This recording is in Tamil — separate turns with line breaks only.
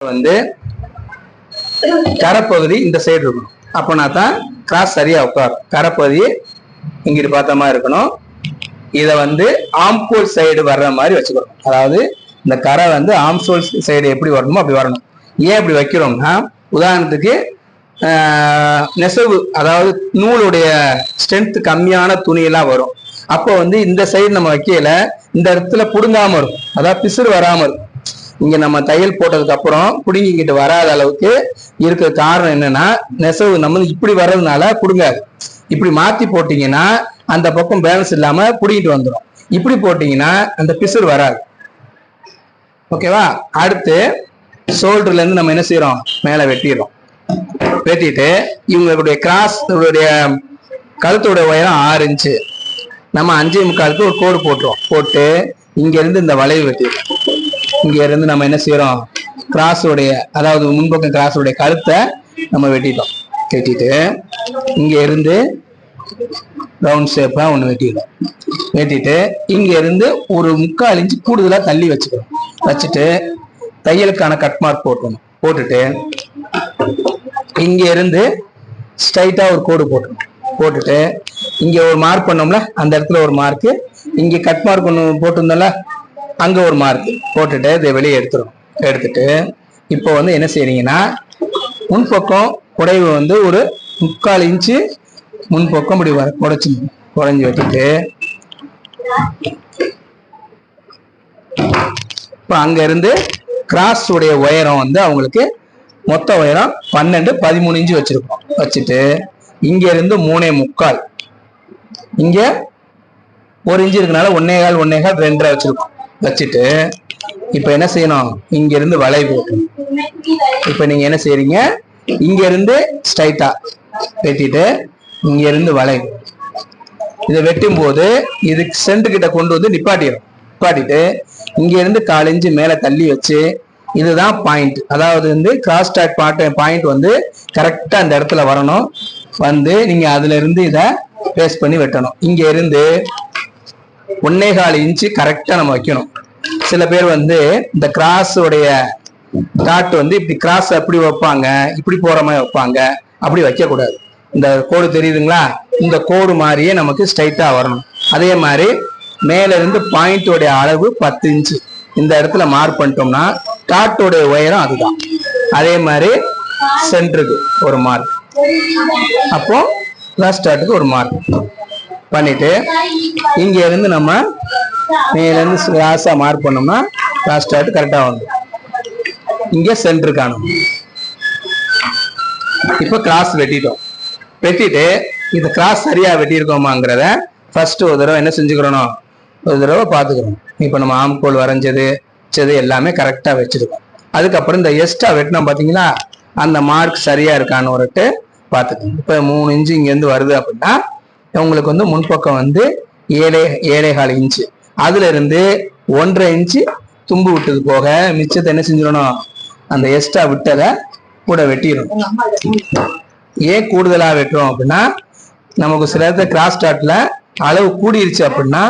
வந்து கரைப்பகுதி இந்த சைடு இருக்கணும். அப்போனா தான் கிராஸ் சரியா உட்காரும். கரைப்பகுதி இங்கிட்டு பார்த்த மாதிரி இருக்கணும். இதை வந்து ஆம்போல் சைடு வர்ற மாதிரி வச்சுக்கணும். அதாவது இந்த கரை வந்து ஆம்சோல் சைடு எப்படி வரணுமோ அப்படி வரணும். ஏன் இப்படி வைக்கிறோம்னா உதாரணத்துக்கு ஆஹ், நெசவு அதாவது நூலுடைய ஸ்ட்ரென்த் கம்மியான துணியெல்லாம் வரும். அப்போ வந்து இந்த சைடு நம்ம வைக்கல இந்த இடத்துல புடுங்காம இருக்கும். அதாவது பிசுறு வராமல் இருக்கும். இங்க நம்ம தையல் போட்டதுக்கு அப்புறம் புடுங்கிக்கிட்டு வராத அளவுக்கு இருக்கிற காரணம் என்னன்னா நெசவு நம்ம இப்படி வர்றதுனால குடுங்காது இப்படி மாத்தி போட்டீங்கன்னா அந்த பக்கம் பேலன்ஸ் இல்லாம குடிக்கிட்டு வந்துடும் இப்படி போட்டீங்கன்னா அந்த பிசுறு வராது. ஓகேவா அடுத்து ஷோல்டர்ல இருந்து நம்ம என்ன செய்யறோம் மேல வெட்டிடுறோம். வெட்டிட்டு இவங்களுடைய கிராஸ் இவருடைய கழுத்தோட உயரம் ஆறு இன்ச்சு நம்ம அஞ்சே முக்காலுக்கு ஒரு கோடு போட்டுருவோம். போட்டு இங்க இருந்து இந்த வளைவு வெட்டிடுறோம். இங்க இருந்து நம்ம என்ன செய்யறோம் கிராஸோடைய அதாவது முன்பக்கம் கிராஸோடைய கழுத்தை நம்ம வெட்டிட்டோம். வெட்டிட்டு இங்க இருந்து ரவுண்ட் ஷேப்பா ஒன்று வெட்டிடும் வெட்டிட்டு இங்க இருந்து ஒரு முக்கால் இன்ச்சு கூடுதலா தள்ளி வச்சுக்கணும். வச்சுட்டு தையலுக்கான கட் மார்க் போட்டணும் போட்டுட்டு இங்க இருந்து ஸ்ட்ரைட்டா ஒரு கோடு போட்டணும் போட்டுட்டு இங்க ஒரு மார்க் பண்ணோம்ல அந்த இடத்துல ஒரு மார்க் இங்க கட் மார்க் ஒன்று போட்டிருந்தோம்ல அங்கே ஒரு மார்க் போட்டுட்டு இதை வெளியே எடுத்துரும் எடுத்துட்டு இப்போ வந்து என்ன செய்றீங்கன்னா முன்பக்கம் குடைவு வந்து ஒரு முக்கால் இன்ச்சு முன்பக்கம் இப்படி வர குடைச்சி குறைஞ்சி வச்சுட்டு இப்போ அங்கேருந்து கிராஸ் உடைய உயரம் வந்து அவங்களுக்கு மொத்த உயரம் பன்னெண்டு பதிமூணு இன்ச்சு வச்சுருக்கோம். வச்சுட்டு இங்கேருந்து மூணே முக்கால். இங்கே ஒரு இன்ச்சு இருக்கனால ஒன்னே கால் ஒன்னே கால் ரெண்டரை வச்சுருக்கோம். வச்சுட்டு இப்போ என்ன செய்யணும்? இங்க இருந்து வளைவு. இப்போ நீங்க என்ன செய்றீங்க? இங்க இருந்து ஸ்ட்ரைட்டா வெட்டிட்டு இங்க இருந்து வளைவு. இதை வெட்டும் போது இது சென்ட் கிட்ட கொண்டு வந்து நிப்பாட்டிடும் நிப்பாட்டிட்டு இங்க இருந்து கால் மேல தள்ளி வச்சு இதுதான் பாயிண்ட் அதாவது வந்து கிராஸ் டாக் பாயிண்ட் வந்து கரெக்டா அந்த இடத்துல வரணும். வந்து நீங்க அதுல இருந்து இதை பேஸ் பண்ணி வெட்டணும். இங்க இருந்து ஒன்னே கால் இன்ச்சு கரெக்டா நம்ம வைக்கணும். சில பேர் வந்து இந்த கிராஸ் உடைய டாட் வந்து இப்படி கிராஸ் அப்படி வைப்பாங்க இப்படி போற மாதிரி வைப்பாங்க அப்படி வைக்க கூடாது இந்த கோடு தெரியுதுங்களா? இந்த கோடு மாதிரியே நமக்கு ஸ்ட்ரைட்டா வரணும். அதே மாதிரி மேல இருந்து பாயிண்டோடைய அளவு பத்து இன்ச்சு. இந்த இடத்துல மார்க் பண்ணிட்டோம்னா டாட்டோடைய உயரம் அதுதான். அதே மாதிரி சென்டருக்கு ஒரு மார்க் அப்போ லாஸ்ட் டாட்டுக்கு ஒரு மார்க் பண்ணிட்டு இங்கே இருந்து நம்ம மேலேருந்து லாஸ்டாக மார்க் பண்ணோம்னா லாஸ்ட் ஆகிட்டு கரெக்டாக வந்துடும் இங்கே சென்டர் காணும். இப்போ கிராஸ் வெட்டிட்டோம். வெட்டிட்டு இந்த கிராஸ் சரியா வெட்டியிருக்கோமாங்கிறத ஃபர்ஸ்ட் ஒரு தடவை என்ன செஞ்சுக்கிறோம் ஒரு தடவை பார்த்துக்கிறோம். இப்போ நம்ம ஆம்கோல் வரைஞ்சது வச்சது எல்லாமே கரெக்டாக வச்சிருக்கோம். அதுக்கப்புறம் இந்த எக்ஸ்ட்ரா வெட்டினோம் பார்த்தீங்களா? அந்த மார்க் சரியாக இருக்கான்னு ஒருட்டு பார்த்துக்கணும் இப்போ மூணு இன்ச்சு இங்கேருந்து வருது அப்படின்னா உங்களுக்கு வந்து முன்பக்கம் வந்து ஏழை ஏழைகால் இன்ச்சு. அதுல இருந்து ஒன்றரை இன்ச்சு தும்பு விட்டது போக மிச்சத்தை என்ன செஞ்சிடணும்? அந்த எக்ஸ்ட்ரா விட்டதை கூட வெட்டிடும் ஏன் கூடுதலா வெட்டுறோம் அப்படின்னா நமக்கு சில இடத்துல கிராஸ் டாட்ல அளவு கூடிருச்சு அப்படின்னா